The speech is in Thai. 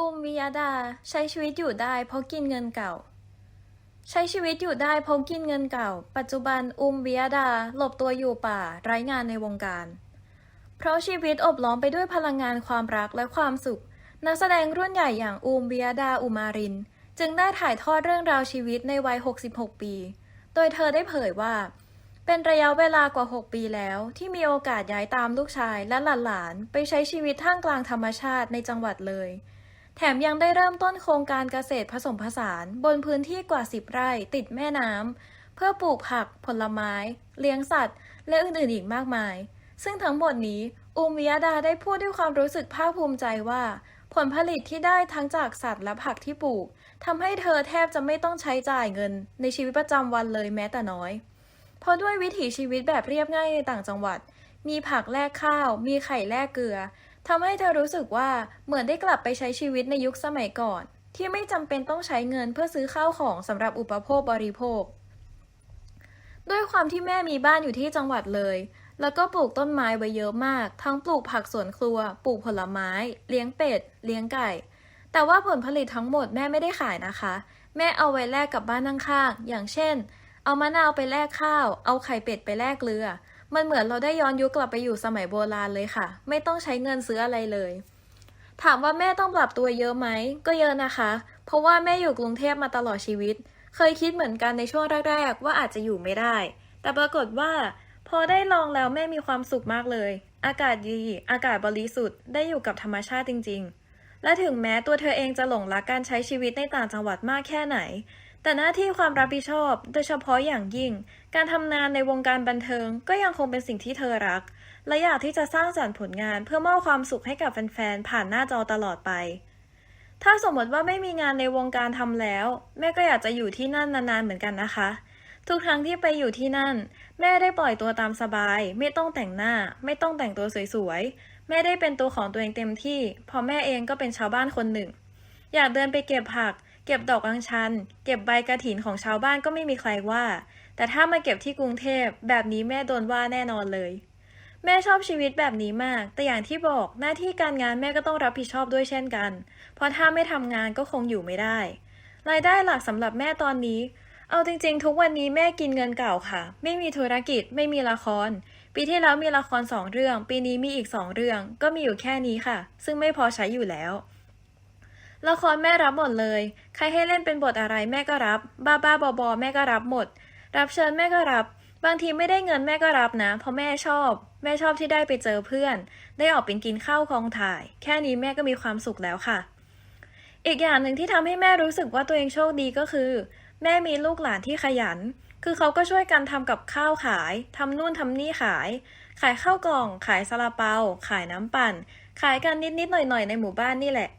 อุมวิยดาใช้ชีวิตอยู่ได้เพราะกินเงินเก่า ใช้ชีวิตอยู่ได้เพราะกินเงินเก่า ปัจจุบันอุมวิยดาหลบตัวอยู่ป่าไร้งานในวงการ เพราะชีวิตอบล้อมไปด้วยพลังงานความรักและความสุข นักแสดงรุ่นใหญ่อย่างอูมวิยดาอุมาริน จึงได้ถ่ายทอดเรื่องราวชีวิตในวัย 66 ปี โดยเธอได้เผยว่า เป็นระยะเวลากว่า 6 ปีแล้ว ที่มีโอกาสย้ายตามลูกชายและหลานๆไปใช้ชีวิตท่ามกลางธรรมชาติในจังหวัดเลย แถมยังได้เริ่มต้นโครงการเกษตรผสมผสาน บนพื้นที่กว่า 10 ไร่ติดแม่น้ำเพื่อปลูกผัก ผลไม้ เลี้ยงสัตว์ และอื่นๆอีกมากมาย ซึ่งทั้งหมดนี้อุมวิยดาได้พูดด้วยความรู้สึกภาคภูมิใจว่า ผลผลิตที่ได้ทั้งจากสัตว์และผักที่ปลูกทำให้เธอแทบจะไม่ต้องใช้จ่ายเงิน ในชีวิตประจำวันเลยแม้แต่น้อย เพราะด้วยวิถีชีวิตแบบเรียบง่ายในต่างจังหวัด มีผักแลกข้าว มีไข่แลกเกลือ ทำให้เธอรู้สึกว่าเหมือนได้กลับไปใช้ชีวิตในยุคสมัยก่อน ที่ไม่จำเป็นต้องใช้เงินเพื่อซื้อข้าวของสำหรับอุปโภคบริโภค ด้วยความที่แม่มีบ้านอยู่ที่จังหวัดเลย แล้วก็ปลูกต้นไม้ไว้เยอะมาก ทั้งปลูกผักสวนครัว ปลูกผลไม้ เลี้ยงเป็ด เลี้ยงไก่ แต่ว่าผลผลิตทั้งหมดแม่ไม่ได้ขายนะคะ แม่เอาไว้แลกกับบ้านข้างๆอย่างเช่น เอามะนาวไปแลกข้าว เอาไข่เป็ดไปแลกเกลือ มันเหมือนเราได้ย้อนยุคกลับไปอยู่สมัยโบราณเลยค่ะ ไม่ต้องใช้เงินซื้ออะไรเลย ถามว่าแม่ต้องปรับตัวเยอะไหม ก็เยอะนะคะ เพราะว่าแม่อยู่กรุงเทพมาตลอดชีวิต เคยคิดเหมือนกันในช่วงแรกๆว่าอาจจะอยู่ไม่ได้ แต่ปรากฏว่า พอได้ลองแล้วแม่มีความสุขมากเลย อากาศดี อากาศบริสุทธิ์ ได้อยู่กับธรรมชาติจริง ๆ และถึงแม้ตัวเธอเองจะหลงรักการใช้ชีวิตในต่างจังหวัดมากแค่ไหน แต่หน้าที่ความรับผิดชอบ โดยเฉพาะอย่างยิ่ง การทำงานในวงการบันเทิงก็ยังคงเป็นสิ่งที่เธอรัก และอยากที่จะสร้างสรรค์ผลงานเพื่อมอบความสุขให้กับแฟนๆ ผ่านหน้าจอตลอดไป ถ้าสมมติว่าไม่มีงานในวงการทำแล้ว แม่ก็อยากจะอยู่ที่นั่นนานๆ เหมือนกันนะคะ ทุกครั้งที่ไปอยู่ที่นั่น แม่ได้ปล่อยตัวตามสบาย ไม่ต้องแต่งหน้า ไม่ต้องแต่งตัวสวยๆ แม่ได้เป็นตัวของตัวเองเต็มที่เพราะแม่เองก็เป็นชาวบ้านคนหนึ่ง อยากเดินไปเก็บผัก ก็บดอกอัญชัน เก็บใบกระถินของชาวบ้านก็ไม่มีใครว่า แต่ถ้ามาเก็บที่กรุงเทพแบบนี้แม่โดนว่าแน่นอนเลย แม่ชอบชีวิตแบบนี้มาก แต่อย่างที่บอกหน้าที่การงานแม่ก็ต้องรับผิดชอบด้วยเช่นกัน เพราะถ้าไม่ทำงานก็คงอยู่ไม่ได้ รายได้หลักสำหรับแม่ตอนนี้ เอาจริงๆ ทุกวันนี้แม่กินเงินเก่าค่ะ ไม่มีธุรกิจ ไม่มีละคร ปีที่แล้วมีละครสองเรื่อง ปีนี้มีอีกสองเรื่อง ก็มีอยู่แค่นี้ค่ะ ซึ่งไม่พอใช้อยู่แล้วละครแม่รับหมดเลย ใครให้เล่นเป็นบทอะไรแม่ก็รับ บ้าบ้าๆบอๆแม่ก็รับหมด รับเชิญแม่ก็รับ บางทีไม่ได้เงินแม่ก็รับนะ เพราะแม่ชอบ แม่ชอบที่ได้ไปเจอเพื่อน ได้ออกเป็นกินข้าวกองถ่าย แค่นี้แม่ก็มีความสุขแล้วค่ะ อีกอย่างหนึ่งที่ทำให้แม่รู้สึกว่าตัวเองโชคดีก็คือ แม่มีลูกหลานที่ขยัน คือเขาก็ช่วยกันทำกับข้าวขายทำนู่นทำนี่ขาย ขายข้าวกล่อง ขายซาลาเปา ขายน้ำปั่น ขายกันนิดๆหน่อยๆในหมู่บ้านนี่แหละ